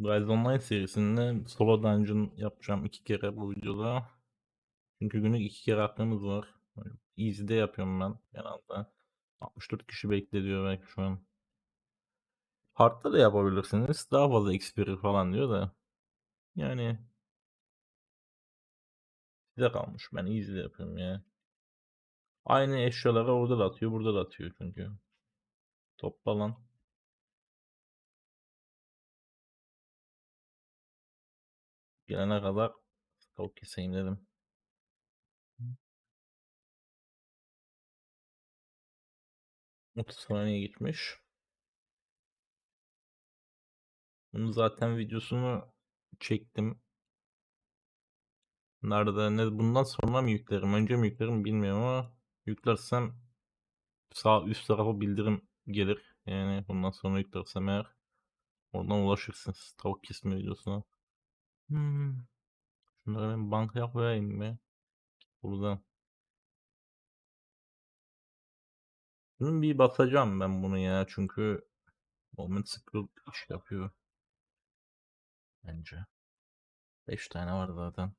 Rise Online serisinde solo dungeon yapacağım 2 kere bu videoda. Çünkü günlük 2 kere hakkımız var. Easy'de yapıyorum ben genelde. 64 kişi bekliyor belki şu an. Hard'da da yapabilirsiniz. Daha fazla XP falan diyor da. Yani size kalmış. Ben easy'de yapıyorum ya. Aynı eşyaları orada da atıyor, burada da atıyor çünkü. Topla lan. Gelene kadar tavuk keseyim dedim. Otuz saniye gitmiş. Bunun zaten videosunu çektim. Nerede ne bundan sonra mı yüklerim? Önce mi yüklerim bilmiyorum ama yüklersem sağ üst tarafa bildirim gelir. Yani bundan sonra yüklersem eğer oradan ulaşırsınız tavuk kesme videosuna. Hmm. Şunları ben bankaya koyayım mı? Burada. Bunun bir basacağım ben bunu ya çünkü moment scroll iş yapıyor. Bence. 5 tane var zaten.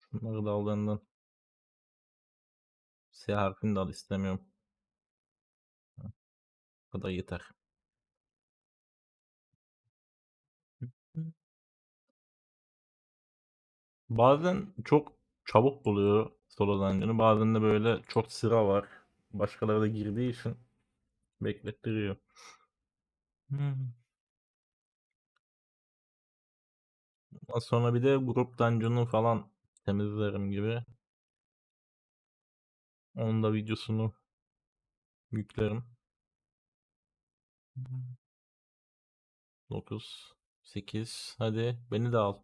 Şunları da al benden. Siyah harfini de al istemiyorum. Bu kadar yeter. Bazen çok çabuk buluyor solo dungeon'ı. Bazen de böyle çok sıra var. Başkaları da girdiği için beklettiriyor. Hmm. Ondan sonra bir de grup dungeon'u falan temizlerim gibi. Onun da videosunu yüklerim. 9 8 hadi beni de al.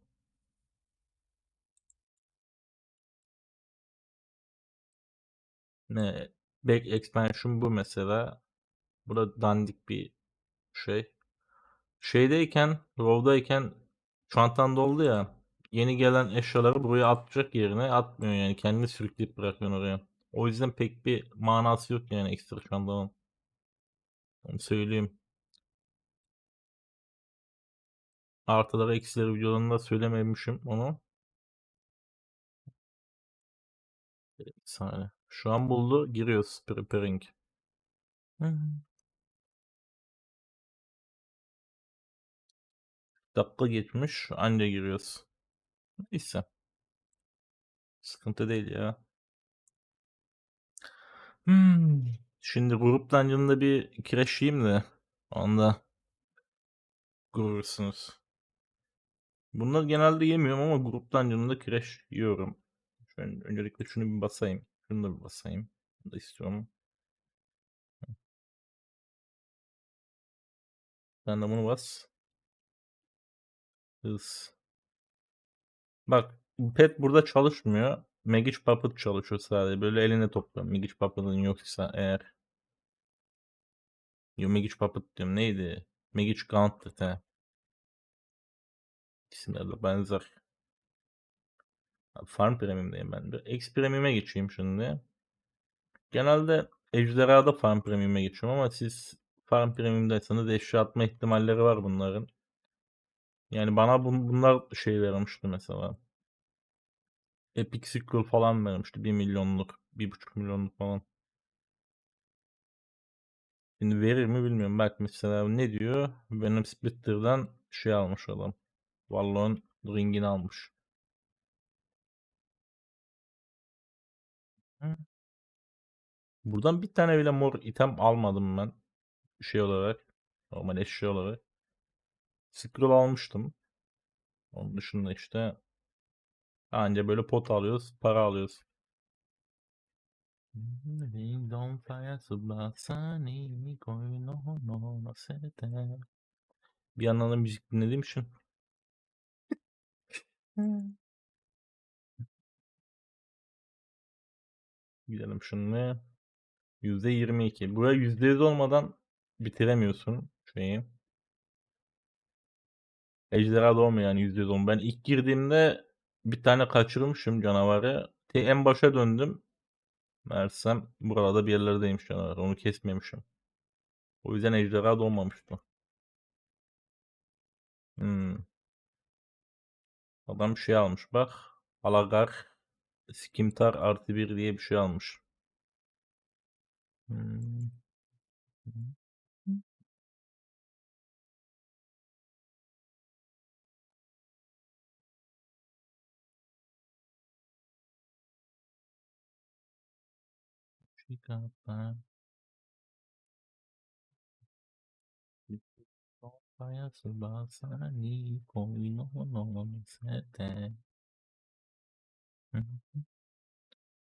Ne? Back expansion bu mesela. Burada dandik bir şey. Şeydeyken, Rov'dayken çantan doldu ya. Yeni gelen eşyaları buraya atacak yerine atmıyor yani. Kendini sürükleyip bırakıyor oraya. O yüzden pek bir manası yok yani ekstra çantanın. Onu söyleyeyim. Artıları eksileri videolarında söylememişim onu. Bir saniye. Şu an buldu. Giriyoruz. Preparing. Dakika geçmiş. Anca giriyoruz. Neyse. Sıkıntı değil ya. Hmm. Şimdi grup dungeon'da bir crash yiyeyim de. Onda görürsünüz. Bunları genelde yemiyorum ama grup dungeon'da crash yiyorum. Şöyle öncelikle şunu bir basayım. Şunu da basayım. Bunu da istiyorum. Sen de bunu bas. Hız. Bak pet burada çalışmıyor. Magic Puppet çalışıyor sadece. Böyle eline topla. Magic Puppet'ın yoksa eğer. Yo Magic Puppet diyorum. Neydi? Magic Gauntlet he. İsimler de benzer. Farm Premium'dayım ben de. X Premium'e geçeyim şimdi. Genelde Ejderha'da Farm Premium'e geçiyorum ama siz Farm Premium'daysanız eşya atma ihtimalleri var bunların. Yani bana bun, bunlar şey vermişti mesela. Epic Sequel falan vermişti. 1 milyonluk, 1,5 milyonluk falan. Şimdi verir mi bilmiyorum. Bak mesela ne diyor? Benim Splitter'dan şey almış adam. Wallon ringini almış. Buradan bir tane bile mor item almadım ben. Şey olarak. Normal eşya olarak. Scroll almıştım. Onun dışında işte anca böyle pot alıyoruz, para alıyoruz. Bir yandan da müzik dinlediğim için. Gidelim şimdi. %22. Buraya %100 olmadan bitiremiyorsun şeyi. Ejderha da olmuyor yani %100 olmuyor. Ben ilk girdiğimde bir tane kaçırmışım canavarı. En başa döndüm. Meğersem burada bir yerlerdeymiş canavar. Onu kesmemişim. O yüzden ejderha doğmamıştı. Hımm. Adam şey almış bak. Alagar Skimtar artı bir diye bir şey almış.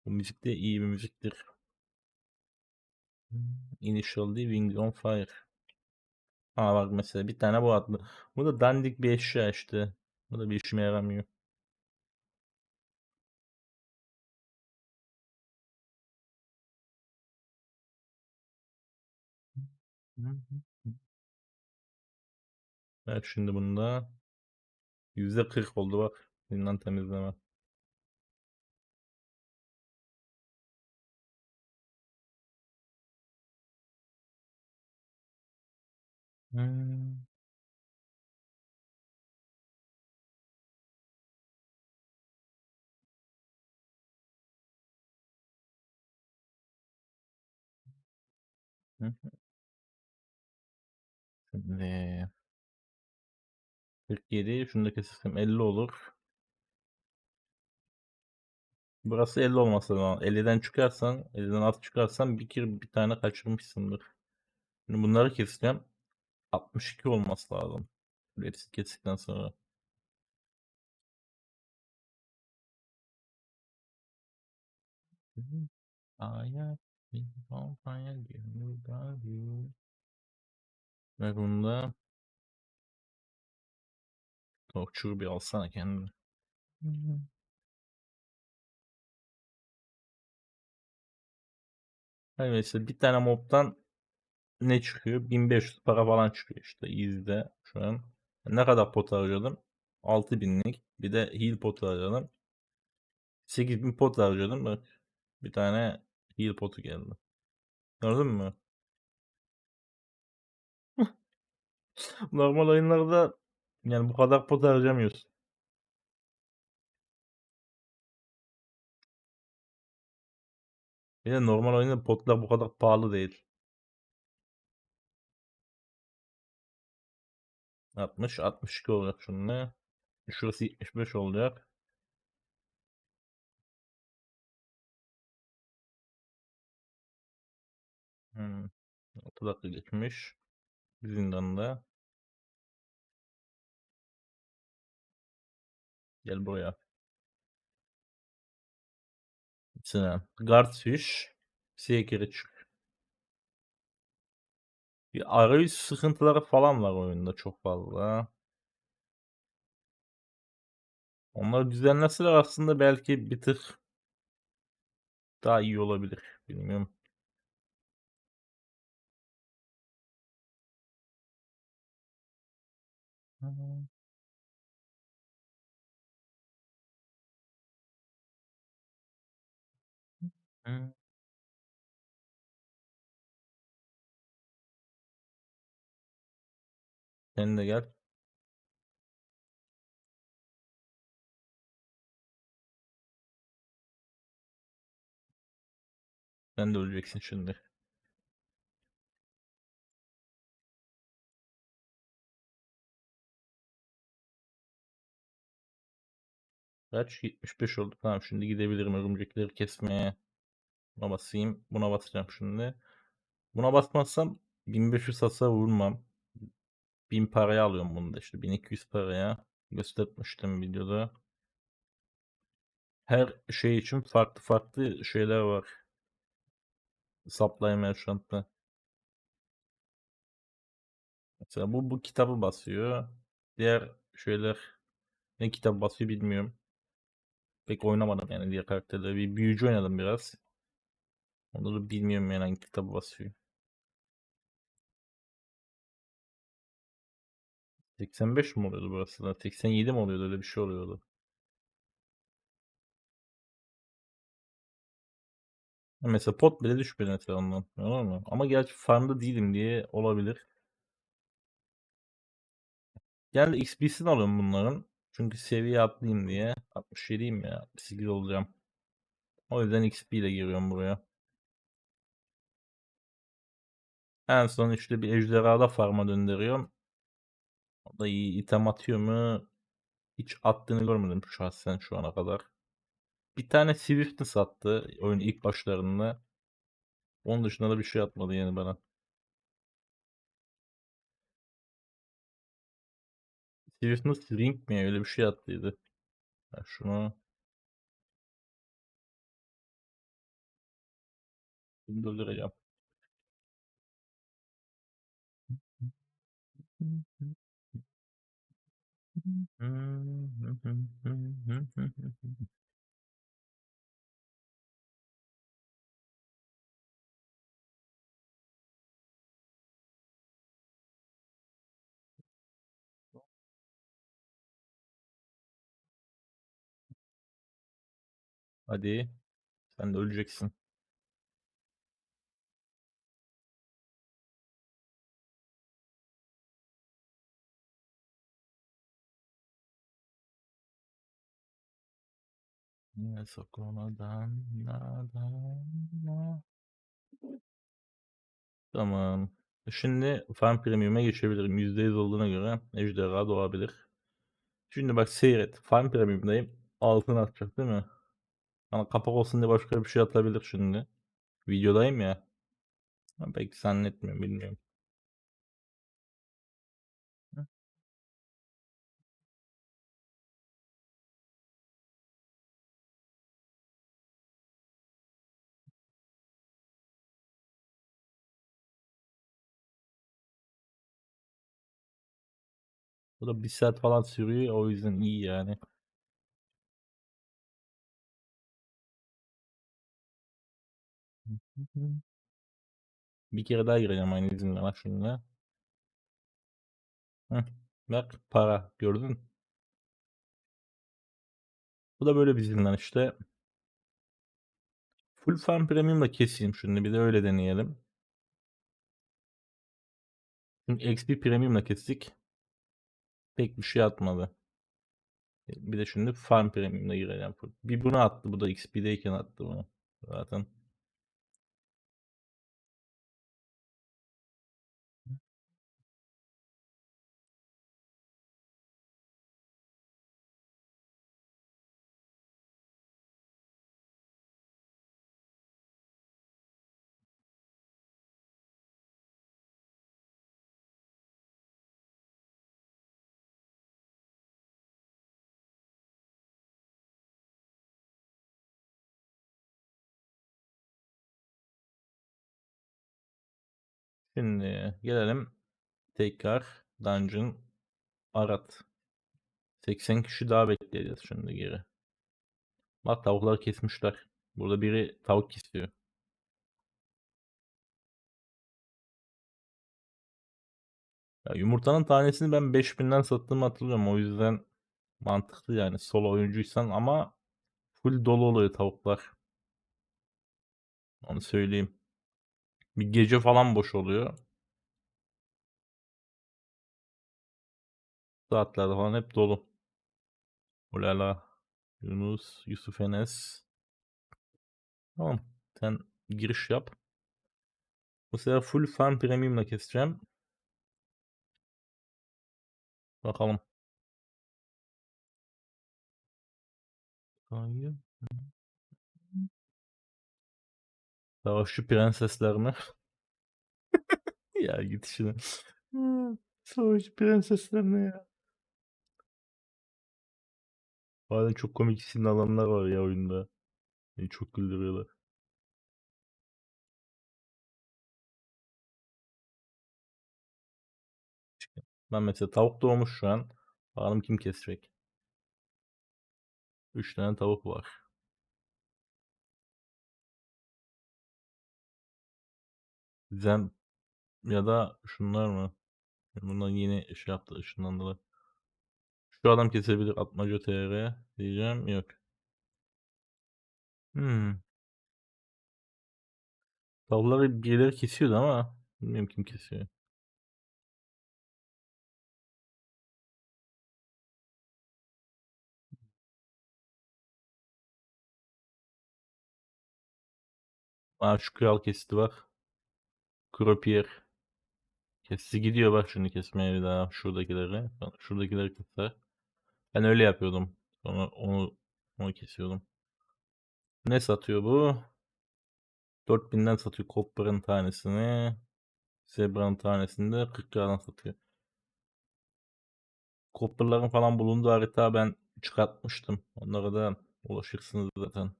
Bu müzik de iyi bir müziktir. Initial D, Wings on Fire. Ha bak mesela bir tane bu adlı. Bu da dandik bir eşya işte. Bu da bir işime yaramıyor. Evet şimdi bunda %40 oldu bak. Zindan temizleme. Hmm. Hı. Şimdi 47 şunu da kesersem 50 olur. Burası 50 olması lazım. 50'den çıkarsan, 50'den az çıkarsan bir kere bir tane kaçırmışsındır. Şimdi bunları keseceğim. 62 olması lazım. Hepsini kestikten sonra. Kampanya gönül Ve bunda Tokçu bir alsana kendini. Her neyse bir tane mob'tan ne çıkıyor? 1500 para falan çıkıyor işte izle şu an. Ne kadar pot harcadım? 6000'lik. Bir de heal potu harcadım. 8000 pot harcadım. Bak bir tane heal potu geldi. Gördün mü? Normal oyunlarda yani bu kadar pot harcamıyorsun. Bir de normal oyunda potlar bu kadar pahalı değil. 60, 62 olacak şimdi. Şurası 75 olacak. Hmm. 6 dakika geçmiş. Zindanda. Gel buraya. Sinan. Guardfish. Secret çık. Bir arayüz sıkıntıları falan var oyunda çok fazla. Onları düzenleseler aslında belki bir tık daha iyi olabilir. Bilmiyorum. Hı. Sen de gel. Sen de öleceksin şimdi. Kaç? 75 oldu. Tamam şimdi gidebilirim örümcekleri kesmeye. Buna basayım. Buna basacağım şimdi. Buna basmazsam 1500 hasar vurmam. 1000 paraya alıyorum bunu da işte 1200 paraya. Göstermiştim videoda. Her şey için farklı farklı şeyler var. Supply Merchant'ta. Mesela bu, bu kitabı basıyor. Diğer şeyler ne kitap basıyor bilmiyorum. Pek oynamadım yani diğer karakterleri. Bir büyücü oynadım biraz. Onları bilmiyorum yani hangi kitabı basıyor. 85 mi oluyordu burası da? 87 mi oluyordu? Öyle bir şey oluyordu. Mesela pot bile düşmedi mesela ondan, anladın mı? Ama gerçi farmda değilim diye olabilir. Genelde XP'sini alıyorum bunların. Çünkü seviye atlayayım diye. 67'yim ya. 68 olacağım. O yüzden XP ile giriyorum buraya. En son işte bir ejderhada farma döndürüyorum. O da iyi item atıyor mu? Hiç attığını görmedim şahsen şu ana kadar. Bir tane Swift'ini sattı oyunun ilk başlarında. Onun dışında da bir şey atmadı yani bana. Swift'iniz Ring mi? Öyle bir şey attıydı. Ben şunu durduracağım. Hadi. Sen de öleceksin. Niye sokumadan nadana. Tamam. Şimdi Farm Premium'a geçebilirim. %100 olduğuna göre ejderha doğabilir. Şimdi bak seyret. Farm Premium'dayım. Altın atacak değil mi? Bana kapak olsun diye başka bir şey atabilir şimdi. Videodayım ya. Ama pek zannetmiyorum bilmiyorum. Bu da 1 saat falan sürüyor. O yüzden iyi yani. Bir kere daha gireceğim aynı izinle bak şimdi. Bak para gördün. Bu da böyle bir zindan işte. Full Farm Premium'la keseyim şimdi bir de öyle deneyelim. Şimdi XP Premium'la kestik. Pek bir şey atmadı. Bir de şimdi Farm Premium'la gireceğim. Bir bunu attı. Bu da XP'deyken attı bunu. Zaten. Şimdi gelelim tekrar Dungeon Arat. 80 kişi daha bekleyeceğiz şimdi geri. Bak tavukları kesmişler. Burada biri tavuk kesiyor. Ya yumurtanın tanesini ben 5000'den sattığımı hatırlıyorum. O yüzden mantıklı yani solo oyuncuysan ama full dolu oluyor tavuklar. Onu söyleyeyim. Bir gece falan boş oluyor. Saatlerde falan hep dolu. Ulala. Yunus, Yusuf Enes. Tamam. Sen giriş yap. Bu sefer full farm premium'la keseceğim. Bakalım. Hayır. Savaşçı prensesler mi? ya git işine. Savaşçı prensesler ne ya? Bazen çok komik isimli adamlar var ya oyunda. Beni çok güldürüyorlar. Ben mesela tavuk doğmuş şu an. Bakalım kim kesecek. 3 tane tavuk var. Zem ya da şunlar mı? Bunlar yeni şey yaptı ışınlandılar. Şu adam kesebilir Atmaca TR diyeceğim. Yok. Hmm. Tavukları birileri kesiyordu ama bilmiyorum kim kesiyor. Aa şu kral kesti bak. Croupier. Kesti gidiyor bak şunu kesmeye bir daha şuradakileri. Şuradakileri keser. Ben öyle yapıyordum. Sonra onu onu kesiyordum. Ne satıyor bu? 4000'den satıyor Copper'ın tanesini. Zebra'nın tanesini de 40 liradan satıyor. Copper'ların falan bulunduğu harita ben çıkartmıştım. Onlara da ulaşırsınız zaten.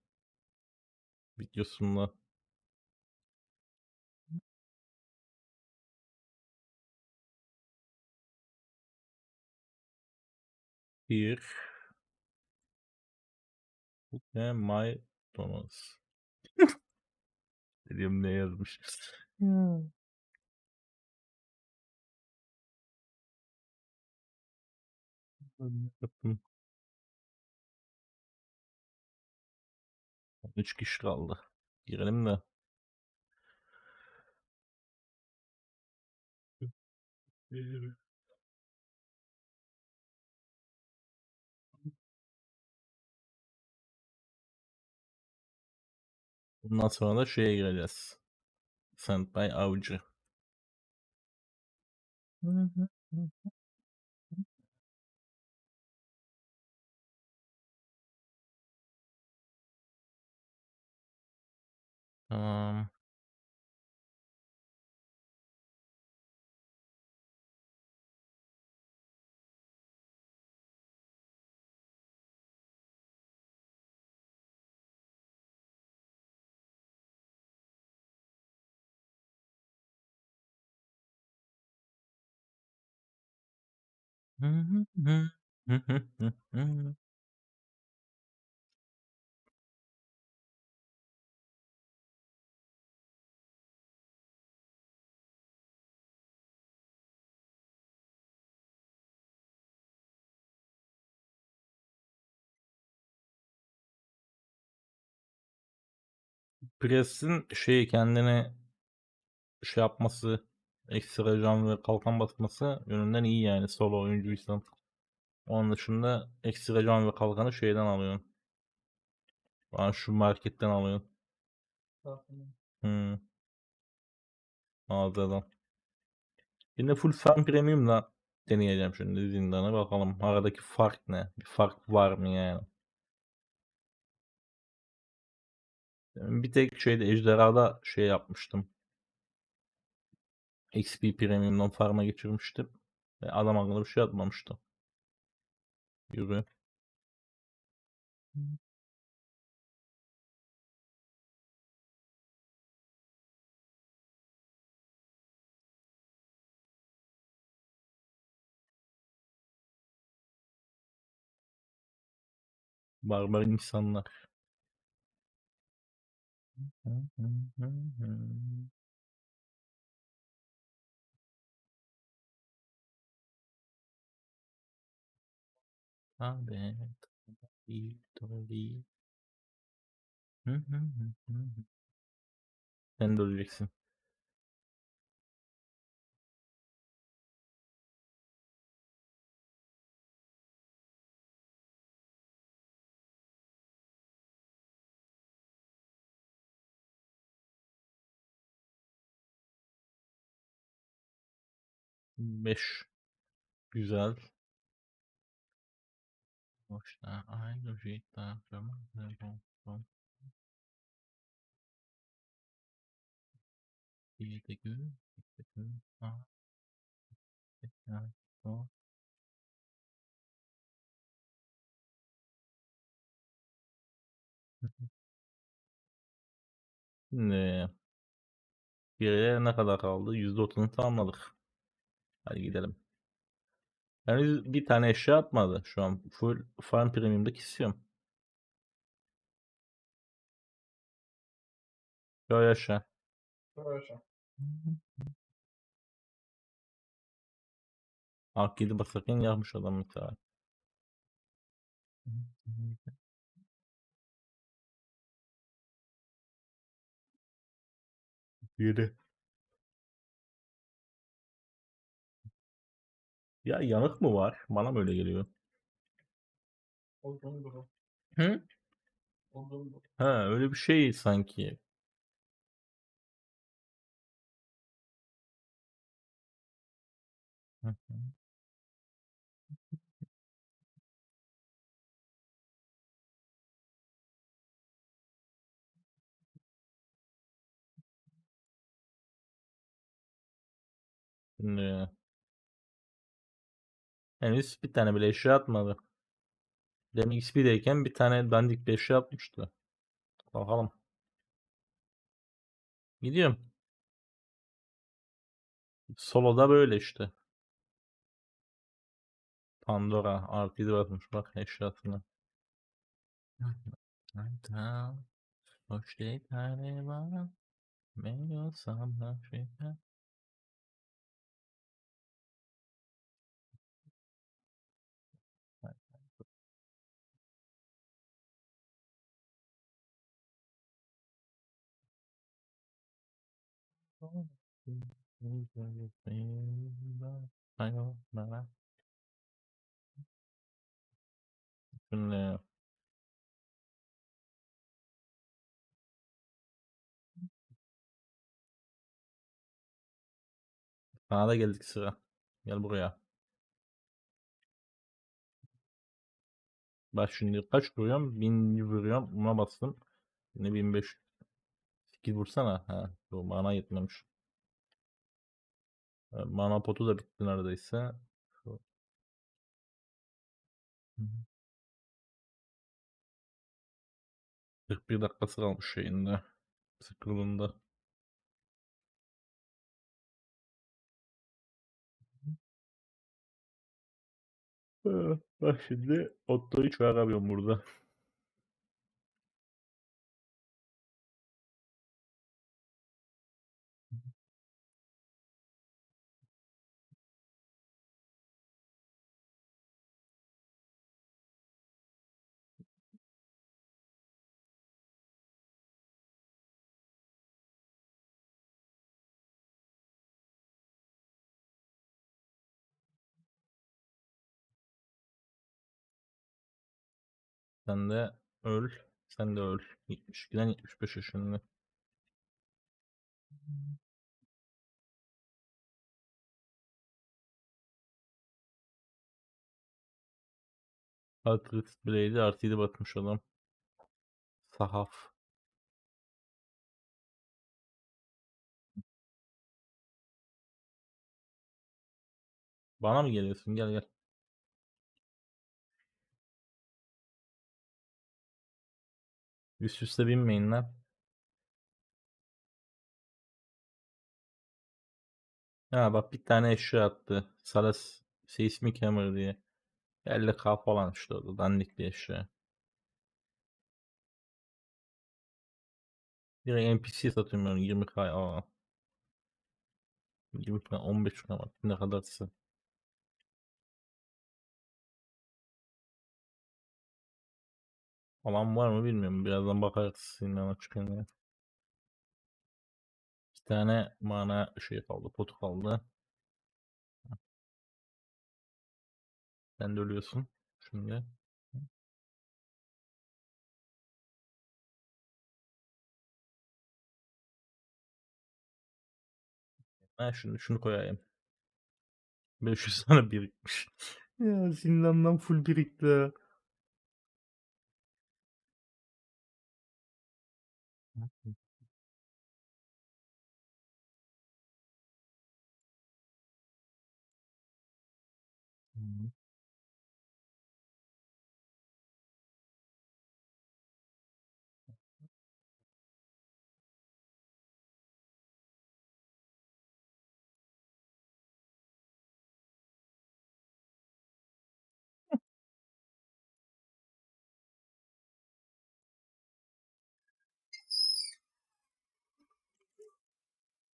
Videosunda. Bir. Ve My Thomas. Dediğim ne yazmış. Yaptım. 13 kişi kaldı. Girelim de. Bundan sonra da şeye gireceğiz. Senpai Avcı. Tamam. Press'in şeyi kendini şey yapması, ekstra can ve kalkan basması yönünden iyi yani solo oyuncuysan. Onun dışında ekstra can ve kalkanı şeyden alıyorsun. Ben şu marketten alıyorsun. Hmm. Mağazadan. Yine full fan premium'la deneyeceğim şimdi zindanı bakalım aradaki fark ne? Bir fark var mı yani? Bir tek şeyde ejderhada şey yapmıştım. XP premium'dan farm'a geçirmiştim. Ve adam akıllı bir şey atmamıştı. Yürü. Barbar insanlar. Abi. Victory. Sen de öleceksin. Beş. Güzel. Boşta aynı şeyden zaman Bir de gün, de gün, ah, yani o. Şimdi geriye ne kadar kaldı? %30'unu tamamladık. Hadi gidelim. Yani bir tane eşya atmadı şu an. Full farm premium'da kesiyorum. Yo yaşa. Yo yaşa. Ak 7 basarken yapmış adam mesela. Yedi. Ya yanık mı var? Bana mı öyle geliyor? Hı? Ha öyle bir şey sanki. Hı hı. Şimdi henüz bir tane bile eşya atmadı. Demin XP'deyken bir tane dandik bir eşya atmıştı. Bakalım. Gidiyorum. Solo'da böyle işte. Pandora artı 7 basmış bak eşyasına. Hoş değil tane bana. Meyve sana şeyler. Şimdi sana da geldik sıra. Gel buraya. Bak şimdi kaç vuruyorum? 1000 vuruyorum. Buna bastım. Yine 1500. 8 vursana. Ha, bu mana yetmemiş. Mana potu da bitti neredeyse. Şu- Hı hı. 41 dakikası kalmış şeyinde. Sıkıldığında. Bak şimdi Otto'yu çıkaramıyorum burada. Sen de öl. Sen de öl. 72'den 75 yaşında. Altı Blade'i artı 7 batmış adam. Sahaf. Bana mı geliyorsun? Gel gel. Üst üste binmeyin lan. Ha bak bir tane eşya attı. Salas Seismic Hammer diye. 50k falan işte o da dandik bir eşya. Direkt NPC satıyorum ben 20k aa. 20k 15k bak ne kadarsa. Alan var mı bilmiyorum. Birazdan bakarız sinema çıkınca. İki tane mana şey kaldı. Potu kaldı. Sen de ölüyorsun. Şimdi. Ben şunu, şunu koyayım. 500 tane birikmiş. ya Zindan'dan full birikti. happen.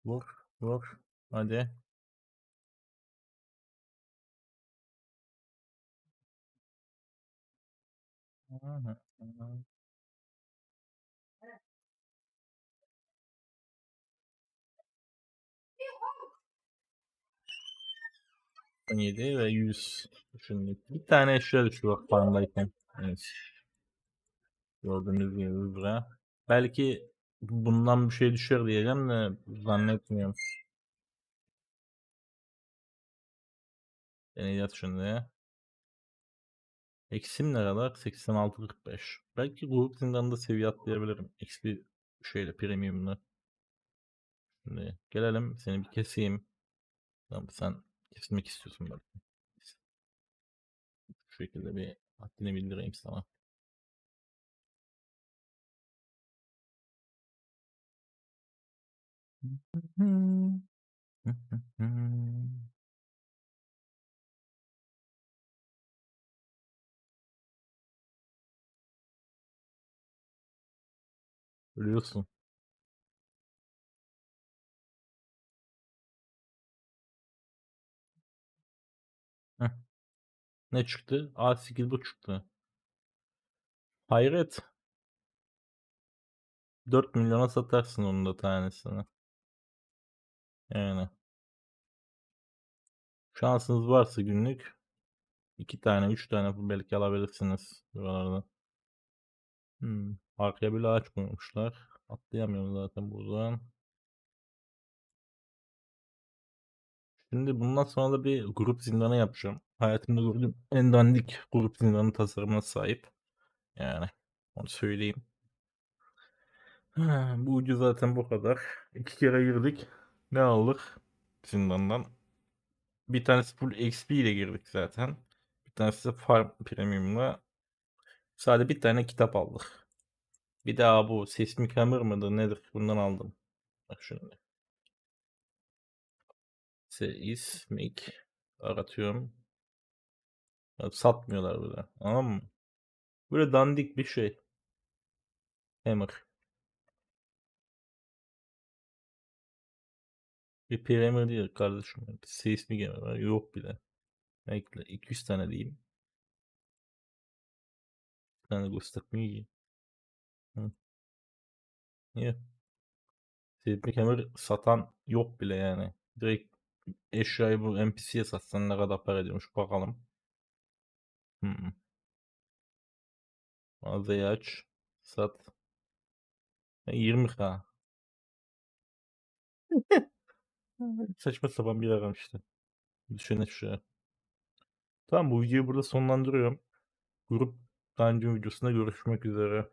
Vur. Vur. Hadi. yedi ve 100 düşündük. Bir tane eşya düştü bak farmdayken. Evet. Gördüğünüz gibi üzere. Belki bundan bir şey düşer diyeceğim de zannetmiyorum. Deneyeceğiz şimdi. Eksim ne kadar? 86.45. Belki grup zindanında seviye atlayabilirim. XP şeyle premium'la. Şimdi gelelim seni bir keseyim. Tamam sen kesilmek istiyorsun belki. Şu şekilde bir haddini bildireyim sana. Ölüyorsun. Heh. Ne çıktı? A8 bu çıktı. Hayret. 4 milyona satarsın onun da tanesini. Yani. Şansınız varsa günlük 2 tane 3 tane belki alabilirsiniz buralardan. Hmm. Arkaya bir ağaç koymuşlar. Atlayamıyorum zaten buradan. Şimdi bundan sonra da bir grup zindanı yapacağım. Hayatımda gördüğüm en dandik grup zindanı tasarımına sahip. Yani onu söyleyeyim. Bu ucu zaten bu kadar. İki kere girdik. Ne aldık zindandan? Bir tanesi full XP ile girdik zaten. Bir tanesi de Farm Premium'la. Sadece bir tane kitap aldık. Bir daha bu Seismic Hammer mıdır nedir? Bundan aldım. Bak şimdi. Seismic aratıyorum. Satmıyorlar böyle. Anladın mı? Böyle dandik bir şey. Hammer. Bir Premier değil kardeşim. Bir Hammer var. Yok bile. Bekle 200 tane diyeyim. Bir tane göstermeyi iyi. Hı. Niye? Seismic Hammer satan yok bile yani. Direkt eşyayı bu NPC'ye satsan ne kadar para ediyormuş bakalım. Hmm. Mağazayı aç. Sat. 20k. Saçma sapan bir rakam işte. Düşüne şu. Tamam bu videoyu burada sonlandırıyorum. Grup Dungeon videosunda görüşmek üzere.